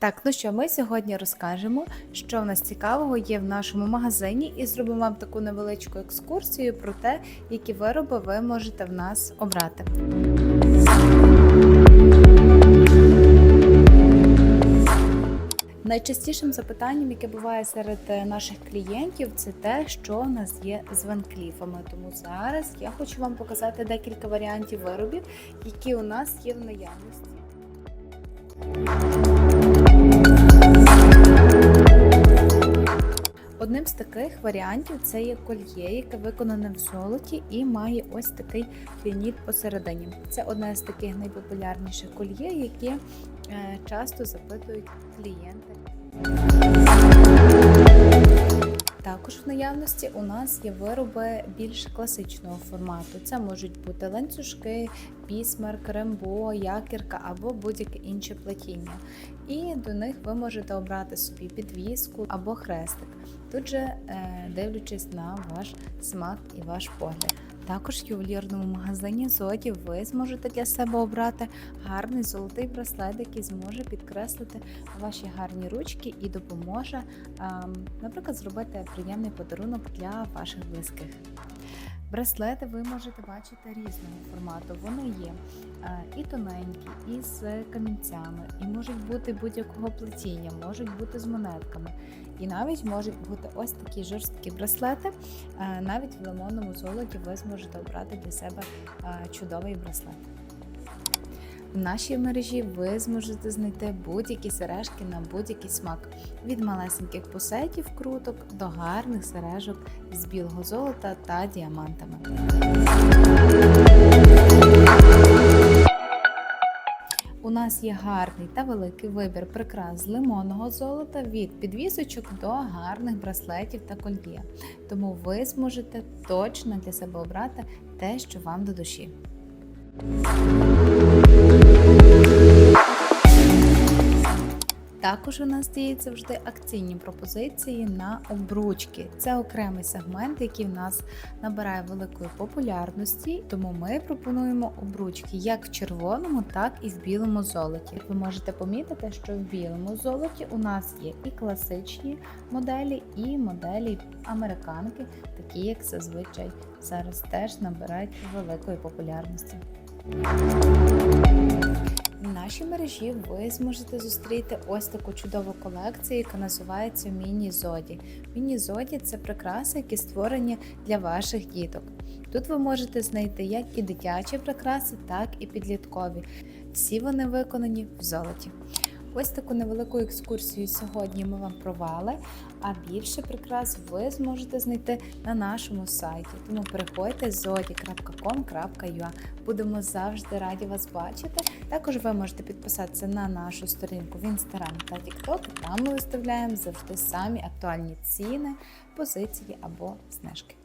Так, ну що, ми сьогодні розкажемо, що в нас цікавого є в нашому магазині, і зробимо вам таку невеличку екскурсію про те, які вироби ви можете в нас обрати. Найчастішим запитанням, яке буває серед е, наших клієнтів, це те, що в нас є з ванкліфами. Тому зараз я хочу вам показати декілька варіантів виробів, які у нас є в наявності. Таких варіантів це є кольє, яке виконане в золоті і має ось такий фініт посередині. Це одне з таких найпопулярніших кольє, які е, часто запитують клієнти. Також в наявності у нас є вироби більш класичного формату. Це можуть бути ланцюжки, пісмер, рембо, якірка або будь-яке інше плетіння. І до них ви можете обрати собі підвіску або хрестик, тут же е, дивлячись на ваш смак і ваш погляд. Також в ювелірному магазині Зоді ви зможете для себе обрати гарний золотий браслет, який зможе підкреслити ваші гарні ручки і допоможе, ем, наприклад, зробити приємний подарунок для ваших близьких. Браслети ви можете бачити різного формату. Вони є е, і тоненькі, і з камінцями, і можуть бути будь-якого плетіння, можуть бути з монетками. І навіть можуть бути ось такі жорсткі браслети. Е, Навіть в лимонному золоті ви зможете обрати для себе е, чудовий браслет. В нашій мережі ви зможете знайти будь-які сережки на будь-який смак від малесеньких пусетів круток до гарних сережок з білого золота та діамантами. У нас є гарний та великий вибір прикрас з лимонного золота від підвісочок до гарних браслетів та кольє. Тому ви зможете точно для себе обрати те, що вам до душі. Також у нас діють завжди акційні пропозиції на обручки. Це окремий сегмент, який в нас набирає великої популярності, тому ми пропонуємо обручки як в червоному, так і в білому золоті. Ви можете помітити, що в білому золоті у нас є і класичні моделі, і моделі американки, такі як зазвичай зараз теж набирають великої популярності. В нашій мережі ви зможете зустріти ось таку чудову колекцію, яка називається Міні-Зоді. Міні-Зоді це прикраси, які створені для ваших діток. Тут ви можете знайти як і дитячі прикраси, так і підліткові. Всі вони виконані в золоті. Ось таку невелику екскурсію сьогодні ми вам провели, а більше прикрас ви зможете знайти на нашому сайті. Тому переходьте zodi.com.ua. Будемо завжди раді вас бачити. Також ви можете підписатися на нашу сторінку в Instagram та TikTok. Там ми виставляємо завжди самі актуальні ціни, позиції або знижки.